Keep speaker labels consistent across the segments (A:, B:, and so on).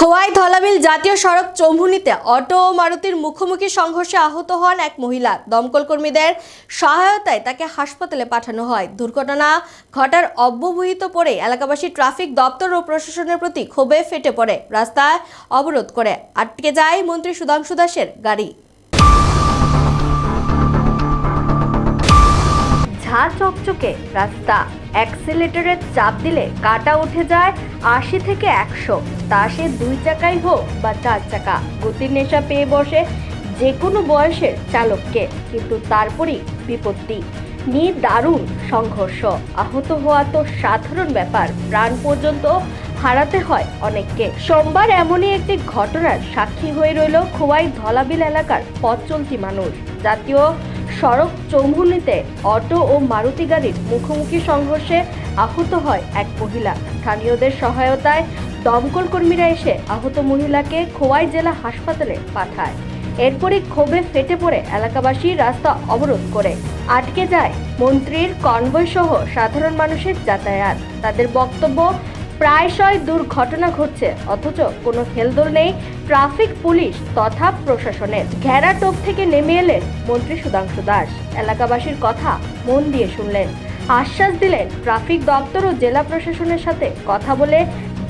A: খোয়াই ধলাবিল জাতীয় সড়ক চৌভুনিতে অটো ও মারুতির মুখোমুখি সংঘর্ষে আহত হন এক মহিলা। দমকল কর্মীদের সহায়তায় তাকে হাসপাতালে পাঠানো হয়। দুর্ঘটনা ঘটার অব্যবহিত পরে এলাকাবাসী ট্রাফিক দপ্তর ও প্রশাসনের প্রতি ক্ষোভে ফেটে পড়ে। রাস্তায় অবরোধ করে। আটকে যায় মন্ত্রী সুধাংশু দাসের গাড়ি। ঝা চকচকে রাস্তা। অ্যাক্সিলেটরে চাপ দিলে কাটা উঠে যায় আশি থেকে একশো। তা সে দুই চাকাই হোক বা চার চাকা, গতির নেশা পেয়ে বসে যে কোনো বয়সের চালককে, কিন্তু তারপরই বিপত্তি। নিয়ে দারুণ সংঘর্ষ। আহত হওয়া তো সাধারণ ব্যাপার, প্রাণ পর্যন্ত হারাতে হয় অনেককে। সোমবার এমনই একটি ঘটনার সাক্ষী হয়ে রইল খোয়াই ধলাবিল এলাকার পথ চলতি মানুষ। জাতীয় সড়ক চৌমুনিতে অটো ও মারুতি গাড়ির মুখোমুখি সংঘর্ষে আহত হয় এক মহিলা। স্থানীয়দের সহায়তায় দমকল কর্মীরা এসে আহত মহিলাকে খোয়াই জেলা হাসপাতালে পাঠায়। এরপরই ক্ষোভে ফেটে পড়ে এলাকাবাসী রাস্তা অবরোধ করে। আটকে যায় মন্ত্রীর কনভয় সহ সাধারণ মানুষের যাতায়াত। তাদের বক্তব্য প্রায়শই দুর্ঘটনা ঘটছে, অথচ কোনো হেলদোল নেই। ট্রাফিক, পুলিশ তথা প্রশাসনের ঘেরা টোপ থেকে নেমে এলেন মন্ত্রী সুধাংশু দাস। এলাকাবাসীর কথা মন দিয়ে শুনলেন। আশ্বাস দিলেন ট্রাফিক দপ্তর ও জেলা প্রশাসনের সাথে কথা বলে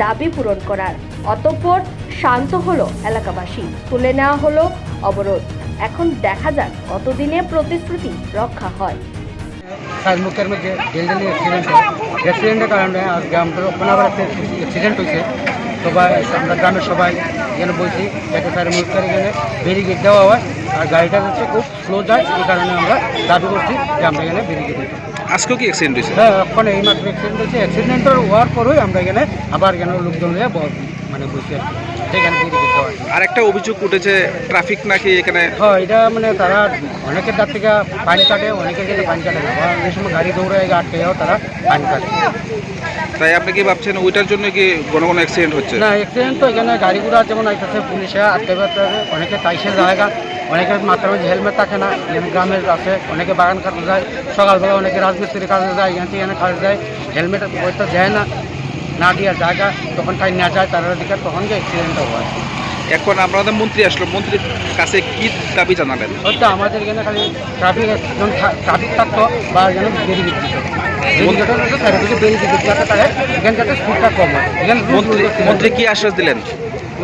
A: দাবি পূরণ করার। অতঃপর শান্ত হলো এলাকাবাসী। তুলে নেওয়া হলো অবরোধ। এখন দেখা যাক কতদিনে প্রতিশ্রুতি রক্ষা হয়।
B: সাজমুখের মধ্যে ডেলিভারি অ্যাক্সিডেন্ট হয় অ্যাক্সিডেন্টের কারণে আজকে আমাদের ওখানে আবার একটা অ্যাক্সিডেন্ট হয়েছে সবাই আমরা গ্রামের সবাই এখানে বলছি যাতে সাজমুখের এখানে ব্যারিকেড দেওয়া হয় আর গাড়িটা হচ্ছে খুব স্লো যায় এই কারণে আমরা দাবি করছি যে আমরা এখানে ব্যারিকেড দিতে
C: আজকেও কি অ্যাক্সিডেন্ট হয়েছে
B: হ্যাঁ ওখানে এই মাত্র অ্যাক্সিডেন্ট হয়েছে অ্যাক্সিডেন্টের হওয়ার পরেই আমরা এখানে আবার এখানে লোকজন নিয়ে ব- মানে বসি সেখানে
C: আর একটা অভিযোগ উঠেছে ট্রাফিক নাকি এখানে?
B: হ্যাঁ এটা মানে তারা অনেকের তার থেকে পানি কাটে অনেকের কাছে পানি কাটে না। অনেক সময় গাড়ি দৌড়ে আটকে যাও তারা পানি কাটে।
C: তাই আপনি কি ভাবছেন ওইটার জন্য কি কোনো কোনো অ্যাক্সিডেন্ট হচ্ছে?
B: না অ্যাক্সিডেন্ট তো এখানে গাড়িগুলো যেমন আইতেছে পুলিশে আটকে বেড়াতে অনেকে তাইসে জায়গা অনেকের মাথার মধ্যে হেলমেট থাকে না গ্রামের আছে অনেকে বাগান কাটতে যায়। সকালবেলা অনেকে রাজমিস্ত্রি কাজে যায় এখান থেকে এখানে কাজে যায়। হেলমেট হয়তো দেয় না। না দেওয়ার জায়গা তখন টাইম না যায় তার দিকে তখন যে অ্যাক্সিডেন্টটা হয়।
C: এখন আপনাদের মন্ত্রী আসলো মন্ত্রীর কাছে কি দাবি জানালেন
B: হয়তো আমাদের এখানে খালি ট্রাফিক একজন ট্রাফিক থাকতো বা যেন হয়। এখানে রুল
C: মন্ত্রী কি আশ্বাস দিলেন?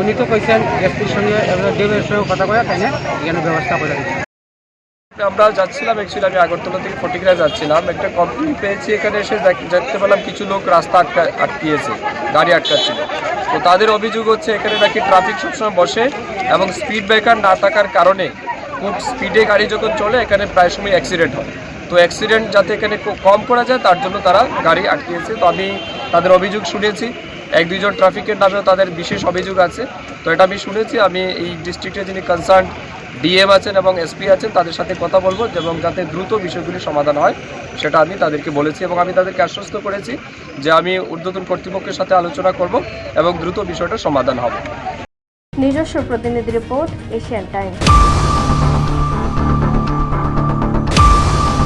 B: উনি তো কইছেন এসপির সঙ্গে কথা কয়ে তাই এখানে ব্যবস্থা করে
D: আমরা যাচ্ছিলাম অ্যাকচুয়ালি আমি আগরতলা থেকে ফটিকরা যাচ্ছিলাম। একটা কমপ্লেন পেয়েছি, এখানে এসে দেখতে পেলাম কিছু লোক রাস্তা আটকা, আটকিয়েছে, গাড়ি আটকাচ্ছিল। তো তাদের অভিযোগ হচ্ছে, এখানে নাকি ট্রাফিক সবসময় বসে এবং স্পিড ব্রেকার না থাকার কারণে খুব স্পিডে গাড়ি যখন চলে, এখানে প্রায় সময় অ্যাক্সিডেন্ট হয়। তো অ্যাক্সিডেন্ট যাতে এখানে কম করা যায়, তার জন্য তারা গাড়ি আটকিয়েছে। তো আমি তাদের অভিযোগ শুনেছি, এক দুজন ট্রাফিকের নামেও তাদের বিশেষ অভিযোগ আছে। তো এটা আমি শুনেছি, আমি এই ডিস্ট্রিক্টে যিনি কনসার্ন ডিএম আছেন এবং এসপি আছেন, তাদের সাথে কথা বলব এবং যাতে দ্রুত বিষয়গুলি সমাধান হয়, সেটা আমি তাদেরকে বলেছি এবং আমি তাদেরকে আশ্বস্ত করেছি যে আমি ঊর্ধ্বতন কর্তৃপক্ষের সাথে আলোচনা করব এবং দ্রুত বিষয়টা সমাধান হবে।
A: নিজস্ব প্রতিনিধি রিপোর্ট এশিয়ান টাইমস।